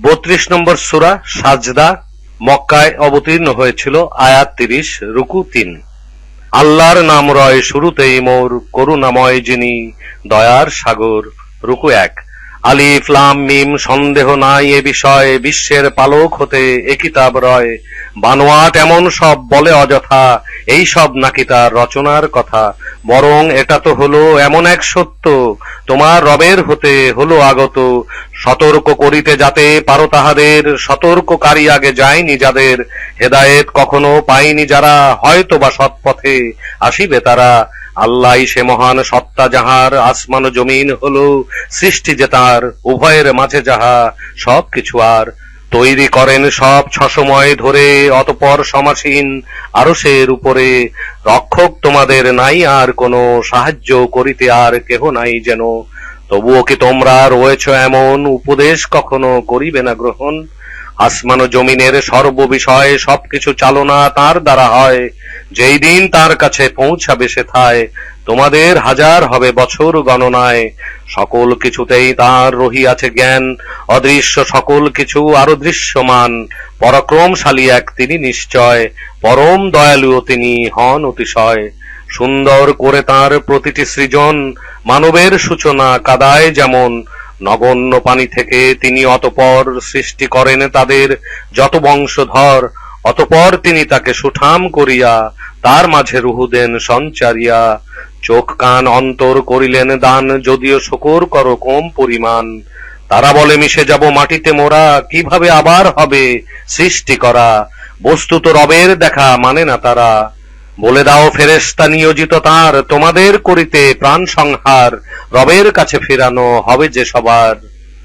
বত্রিশ নম্বর সুরা সাজদা মক্কায় অবতীর্ণ হয়েছিল আয়াত তিরিশ, রুকু তিন। আল্লাহর নাম রয় শুরুতেই মোর করুণাময় যিনি দয়ার সাগর, রুকু এক। আলিফ, লাম, মিম, সন্দেহ নাই এ বিষয়ে, বিশ্বের পালক হতে এ কিতাব রয়। বানোয়াট এমন সব বলে অযথা, এই সব নাকি তার রচনার কথা। বরং এটা তো হলো এমন এক সত্য, তোমার রবের হতে হলো আগত। সতর্ক করিতে যাতে পারো তাহাদের, সতর্ককারী আগে যায়নি যাদের। হেদায়েত কখনো পায়নি যারা হয়তো বা সৎপথে আসিবে তারা। আল্লাহ সে মহান সত্তা যাহার আসমান জমিন হলো সৃষ্টি যে তার, উভয়ের মাঝে যাহা সব কিছু আর। তৈরি করেন সব ছসময় ধরে অতপর সমাসীন আরশের উপরে। রক্ষক তোমাদের নাই আর কোনো সাহায্য করিতে আর কেহ নাই যেন। তবুও কি তোমরা রয়েছ এমন উপদেশ কখনো করিবে না গ্রহণ? আসমান ও জমিনের সর্ববিষয়ে সবকিছু চালনা তার দ্বারা হয়। যেই দিন তার কাছে পৌঁছাবে সেথায় তোমাদের হাজার হবে বছর গণনায়। সকল কিছুতেই তার রহিয়াছে জ্ঞান, অদৃশ্য সকল কিছু আরও দৃশ্যমান। পরাক্রমশালী এক তিনি নিশ্চয়, পরম দয়ালু তিনি হন অতিশয়। সুন্দর করে তার প্রতিটি সৃজন, মানবের সূচনা কাদায় যেমন নগণ্য পানি থেকে তিনি অতপর সৃষ্টি করেন তাদের যত বংশধর, অতপর তিনি তাকে সুঠাম করিয়া তার মাঝে রুহু দেন সঞ্চারিয়া। চোখ কান অন্তর করিলেন দান, যদিও শকর করো কম পরিমাণ। তারা বলে, মিশে যাব মাটিতে মোরা, কীভাবে আবার হবে সৃষ্টি করা? বস্তুত রবের দেখা মানে না তারা। বলে দাও ফেরেস্তা নিয়োজিত তার, তোমাদের করিতে প্রাণ সংহার, রবের কাছে ফেরানো হবে যে সবার।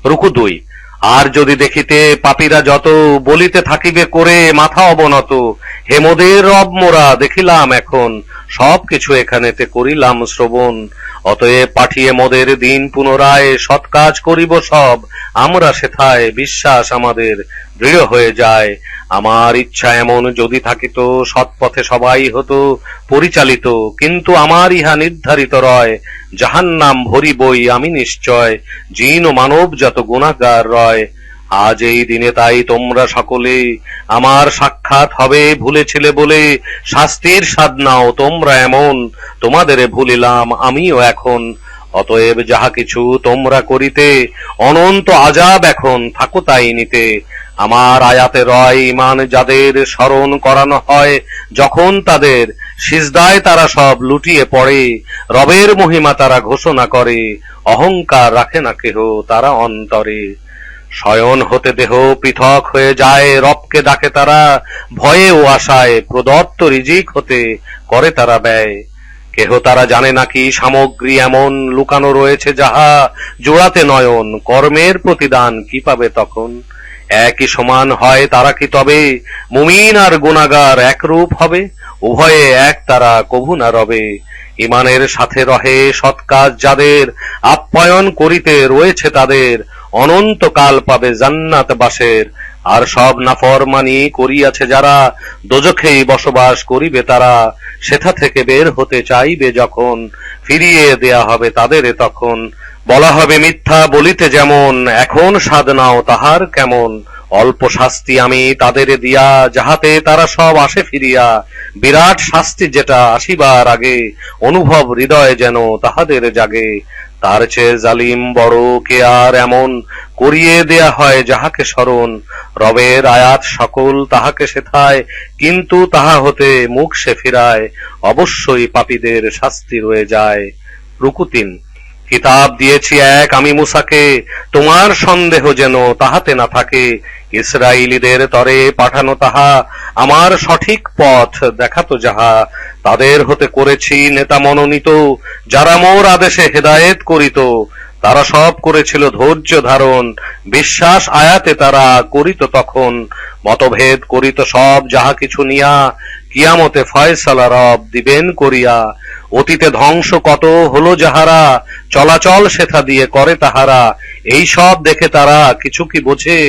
রুকু দুই। আর যদি দেখিতে পাপীরা যত বলিতে থাকিবে, করে মাথা অবনত। হেমদের রব মোরা দেখিলাম এখন। সব কিছু এখানেতে করিলাম শ্রবণ। অতএব পাঠিয়ে মোদের দিন পুনরায় সৎ কাজ করিব সব। আমরা সেথায় বিশ্বাস আমাদের দৃঢ় হয়ে যায়। আমার ইচ্ছা এমন যদি থাকিত সৎ পথে সবাই হতো পরিচালিত। কিন্তু আমার ইহা নির্ধারিত রয়। যাহার নাম ভরিবই আমি নিশ্চয়। জিন ও মানব যত গুণাগার রয়। আজ এই দিনে তাই তোমরা সকলে আমার সাক্ষাৎ হবে, ভুলেছিলে বলে শাস্তির স্বাদ নাও, তোমরা এমন, তোমাদের ভুলিলাম আমিও এখন। অতএব যাহা কিছু তোমরা করিতে, অনন্ত আজাব এখন, থাকো তাই নিতে। আমার আয়াতে রয় ইমান যাদের স্মরণ করানো হয়, যখন তাদের সিজদায় তারা সব লুটিয়ে পড়ে, রবের মহিমা তারা ঘোষণা করে, অহংকার রাখে না কেহ তারা অন্তরে। শয়ন হতে দেহ পৃথক হয়ে যায়, রবকে ডাকে তারা ভয়ে ও আশায় প্রদত্ত রিজিক হতে করে তারা ব্যয়। কেহ তারা জানে নাকি সামগ্রী এমন লুকানো রয়েছে যাহা জোড়াতে নয়ন, কর্মের প্রতিদান কি পাবে তখন? একই সমান হয় তারা কি তবে? মুমিন আর গুণাগার একরূপ হবে? উভয়ে এক তারা কভু না রবে। ইমানের সাথে রহে সৎকাজ যাদের, আপ্যায়ন করিতে রয়েছে তাদের অনন্তকাল পাবে জান্নাত বাসের। আর সব নাফরমানি করিয়াছে যারা, দোজখেই বসবাস করিবে তারা। সেথা থেকে বের হতে চাইবে যখন, ফিরিয়ে দেয়া হবে তাদের তখন। বলা হবে মিথ্যা, বলিতে যেমন, এখন সাধ নাও তাহার কেমন। অল্প শাস্তি আমি তাদের দিয়া, যাহাতে তারা সব আসে ফিরিয়া। বিরাট শাস্তি যেটা আসিবার আগে, অনুভব হৃদয় যেন তাহাদের জাগে। তার চেয়ে জালিম বড় কে আর এমন করিয়ে দেয়া হয় যাহাকে স্মরণ? রবের আয়াত সকল তাহাকে সেথায় কিন্তু তাহা হতে মুখ সে ফিরায়, অবশ্যই পাপীদের শাস্তি রয়ে যায়। রুকুতিন, কিতাব দিয়েছি এক আমি মুসাকে, তোমার সন্দেহ যেন তাহাতে না থাকে ইসরায়েলীদের তরে পাঠানো তাহা আমার সঠিক পথ দেখাতো যাহা। তাদের হতে করেছি নেতা মনোনীত, যারা মোর আদেশে হেদায়েত করিত, তারা সব করেছিল ধৈর্য ধারণ, বিশ্বাস আয়াতে তারা করিত তখন, মতভেদ করিত সব যাহা কিছু নিয়া কিয়ামতে ফয়সালা রব দিবেন করিয়া। অতীতে ধ্বংস কত হলো যাহারা, চলাচল সেথা দিয়ে করে তাহারা, এই সব দেখে তারা কিছু কি বোঝে?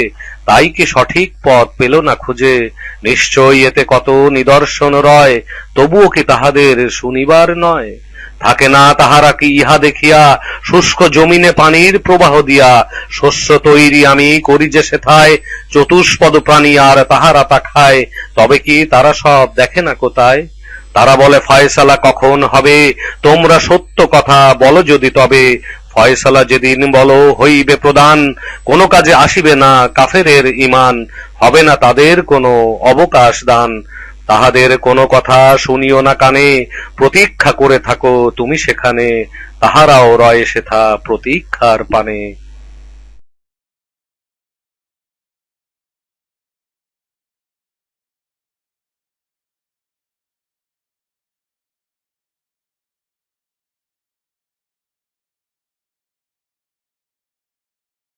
তাই কি সঠিক পথ পেল না খুঁজে? নিশ্চয়ই এতে কত নিদর্শন রয়, তবুও কি তাহাদের শুনিবার নয়? থাকে না তাহারা কি ইহা দেখিয়া, শুষ্ক জমিনে পানির প্রবাহ দিয়া? শস্য তৈরি আমি করি যে সেথায়, চতুষ্পদ প্রাণী আর তাহারা তা খায়, তবে কি তারা সব দেখে না কোথায়? তারা বলে, ফয়সালা কখন হবে? তোমরা সত্য কথা বলো যদি তবে। ফয়সালা যেদিন বলো হইবে প্রদান, কোন কাজে আসিবে না কাফেরের ইমান হবে না তাদের কোনো অবকাশ দান। তাহাদের কোনো কথা শুনিও না কানে, প্রতীক্ষা করে থাকো তুমি সেখানে, তাহারাও রয় সেথা প্রতীক্ষার পানে।